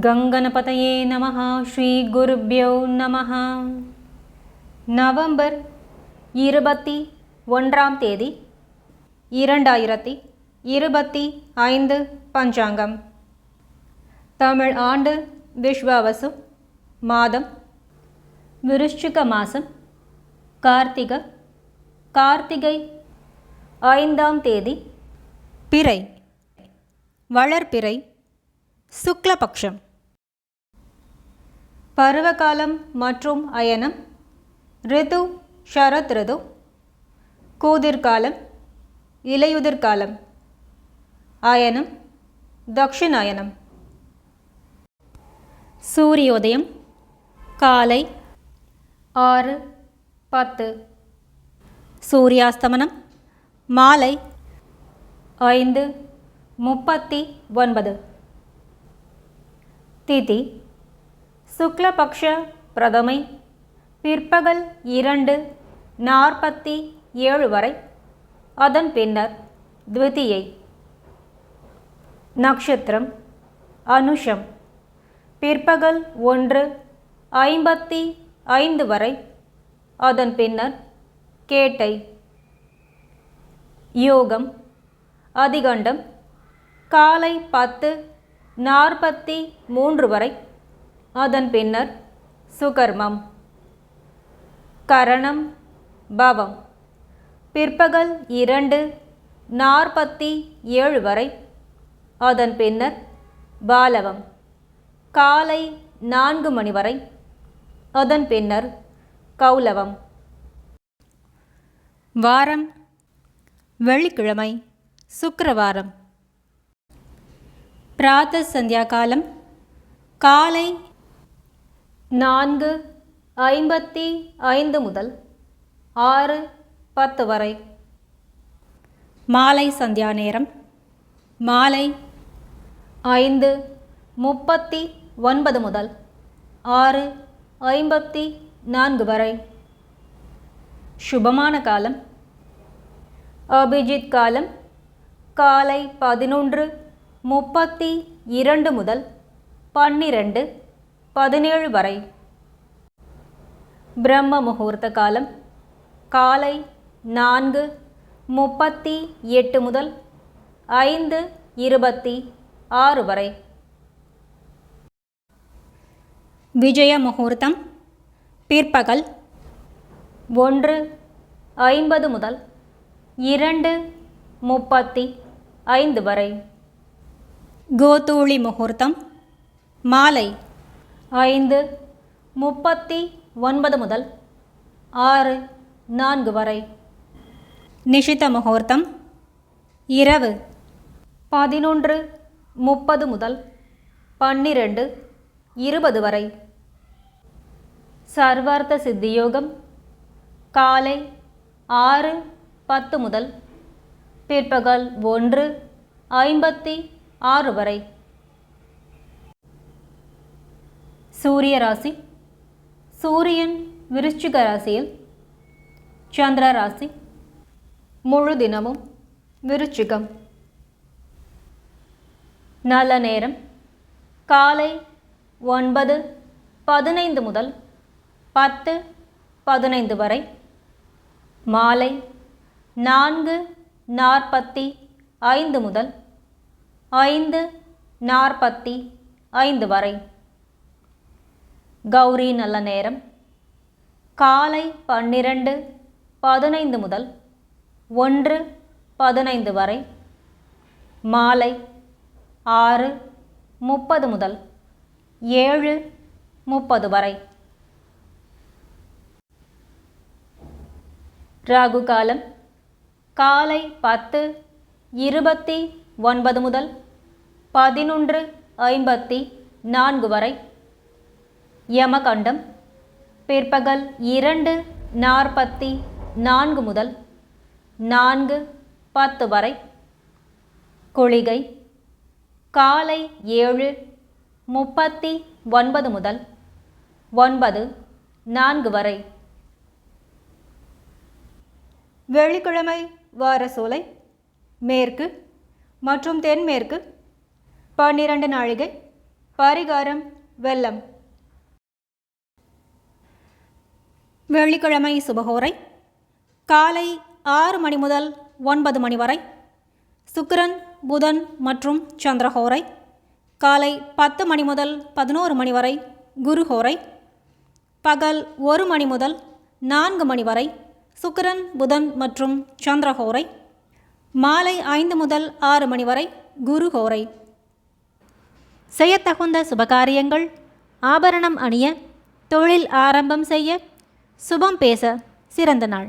கங்கணபதயே நம ஸ்ரீ குருப்யோ நம நவம்பர் இருபத்தி ஒன்றாம் தேதி இரண்டாயிரத்தி இருபத்தி ஐந்து பஞ்சாங்கம். தமிழ் ஆண்டு விஸ்வாவசு மாதம் விருஷ்சிக மாதம் கார்த்திக கார்த்திகை ஐந்தாம் தேதி பிறை வளர்பிறை சுக்லபக்ஷம். பருவகாலம் மற்றும் அயனம். ரிது ஷரத் ரிது. கூதிர்காலம் இலையுதிர்காலம். அயனம் தக்ஷிணாயனம். சூரியோதயம் காலை ஆறு பத்து. சூரியாஸ்தமனம் மாலை ஐந்து முப்பத்தி ஒன்பது. திதி. சுக்லபக்ஷ பிரதமை. பிற்பகல் இரண்டு நாற்பத்தி ஏழு வரை. அதன் பின்னர் த்விதியை. நக்ஷத்திரம். அனுஷம். பிற்பகல் ஒன்று ஐம்பத்தி ஐந்து வரை. அதன் பின்னர் கேட்டை. யோகம். அதிகண்டம். காலை பத்து நாற்பத்தி மூன்று வரை. அதன் பின்னர் சுகர்மம். கரணம் பவம். பிற்பகல் இரண்டு நாற்பத்தி ஏழு வரை. அதன் பின்னர் பாலவம். காலை நான்கு மணி வரை. அதன் பின்னர் கௌலவம். வாரம் வெள்ளிக்கிழமை சுக்கரவாரம். பிராத்த சந்தியா காலம் காலை நான்கு ஐம்பத்தி ஐந்து முதல் ஆறு பத்து வரை. மாலை சந்தியா நேரம் மாலை ஐந்து முப்பத்தி ஒன்பது முதல் ஆறு ஐம்பத்தி நான்கு வரை. சுபமான காலம் அபிஜித் காலம் காலை பதினொன்று முப்பத்தி இரண்டு முதல் பன்னிரண்டு பதினேழு வரை. பிரம்ம முகூர்த்த காலம் காலை நான்கு முப்பத்தி எட்டு முதல் ஐந்து இருபத்தி ஆறு வரை. விஜய முகூர்த்தம் பிற்பகல் ஒன்று ஐம்பது முதல் இரண்டு முப்பத்தி ஐந்து வரை. கோதூளி முகூர்த்தம் மாலை ஐந்து முப்பத்தி ஒன்பது முதல் ஆறு நான்கு வரை. நிஷித முகூர்த்தம் இரவு பதினொன்று முப்பது முதல் பன்னிரண்டு இருபது வரை. சர்வார்த்த சித்தியோகம் காலை ஆறு பத்து முதல் பிற்பகல் ஒன்று ஐம்பத்தி ஆறு வரை. சூரிய ராசி. சூரியன் விருச்சிக ராசியில். சந்திர ராசி. முழு தினமும் விருச்சிகம். நல்ல நேரம். காலை ஒன்பது பதினைந்து முதல் பத்து பதினைந்து வரை. மாலை நான்கு நாற்பத்தி ஐந்து முதல் ஐந்து நாற்பத்தி ஐந்து வரை. கௌரி நல்ல நேரம். காலை பன்னிரண்டு பதினைந்து முதல் ஒன்று பதினைந்து வரை. மாலை ஆறு முப்பது முதல் ஏழு முப்பது வரை. ராகு காலம். காலை பத்து இருபத்தி ஒன்பது முதல் பதினொன்று ஐம்பத்தி நான்கு வரை. யமகண்டம் பிற்பகல் இரண்டு நாற்பத்தி நான்கு முதல் நான்கு பத்து வரை. குளிகை காலை ஏழு முப்பத்தி ஒன்பது முதல் ஒன்பது நான்கு வரை. வெள்ளிக்கிழமை வார சோலை மேற்கு மற்றும் தென்மேற்கு. பன்னிரண்டு நாழிகை. பரிகாரம் வெள்ளம் வெள்ளிக்கிழமை சுபகோரை காலை ஆறு மணி முதல் ஒன்பது மணி வரை. சுக்கிரன் புதன் மற்றும் சந்திரஹோரை. காலை பத்து மணி முதல் பதினோரு மணி வரை குருஹோரை. பகல் ஒரு மணி முதல் நான்கு மணி வரை சுக்கிரன் புதன் மற்றும் சந்திரஹோரை. மாலை ஐந்து முதல் ஆறு மணி வரை குரு கோரை. செய்யத்தகுந்த சுபகாரியங்கள் ஆபரணம் அணிய தொழில் ஆரம்பம் செய்ய சுபம் பேச சிறந்த நாள்.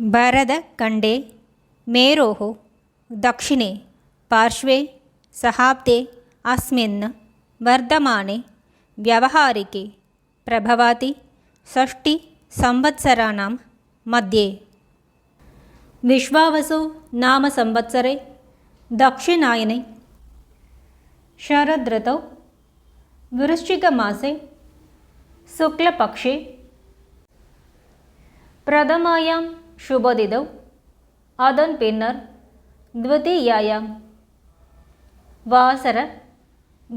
बरदखण्डे मेरोः दक्षिणे पार्श्वे सहाब्दे अस्मिन् वर्धमाने व्यावहारिके प्रभवाति षष्टिसंवत्सराणां मध्ये विश्वावसु नाम संवत्सरे दक्षिणायने शरदृतौ वृश्चिकमासे शुक्लपक्षे प्रथमायां சுபோதிதவ் அதன் பின்னர் த்விதியாயாம். வாசர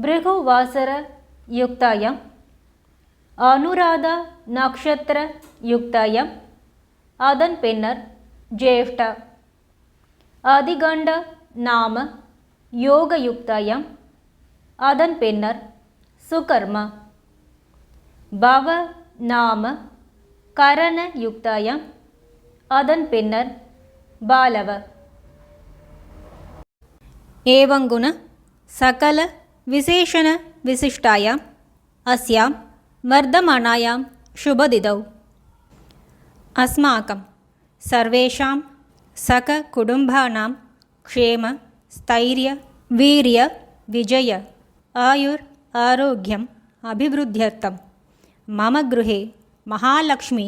பிருகு வாசர யுக்தாயாம். அனுராதா நக்ஷத்திர யுக்தாயாம். அதன் பின்னர் ஜேஷ்டா. அதிகண்ட நாம யோக யுக்தாயாம். அதன் பின்னர் சுகர்மா. பவ நாம கரண யுக்தாயாம். அதன் பின்னர் பாலவ एवङ्गुण सकलविशेषणविशिष्टायाम् अस्यां वर्धमानायां शुभदिदौ अस्माकं सर्वेषां सककुटुम्बानां क्षेम स्थैर्य वीर्य विजय आयुर् आरोग्यम् अभिवृद्ध्यर्थं मम गृहे महालक्ष्मी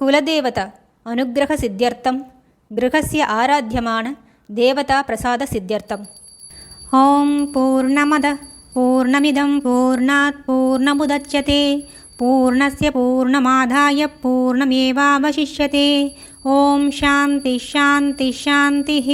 కులదేవత అనుగ్రహ సిద్ధ్యర్థం గృహస్య ఆరాధ్యమాణ దేవతా ప్రసాద సిద్ధ్యర్థం ఓం పూర్ణమద పూర్ణమిదం పూర్ణాత్ పూర్ణముద్యతే पूर्णस्य पूर्णमादाय पूर्णमेवावशिष्यते ॐ शान्तिः शान्तिः शान्तिः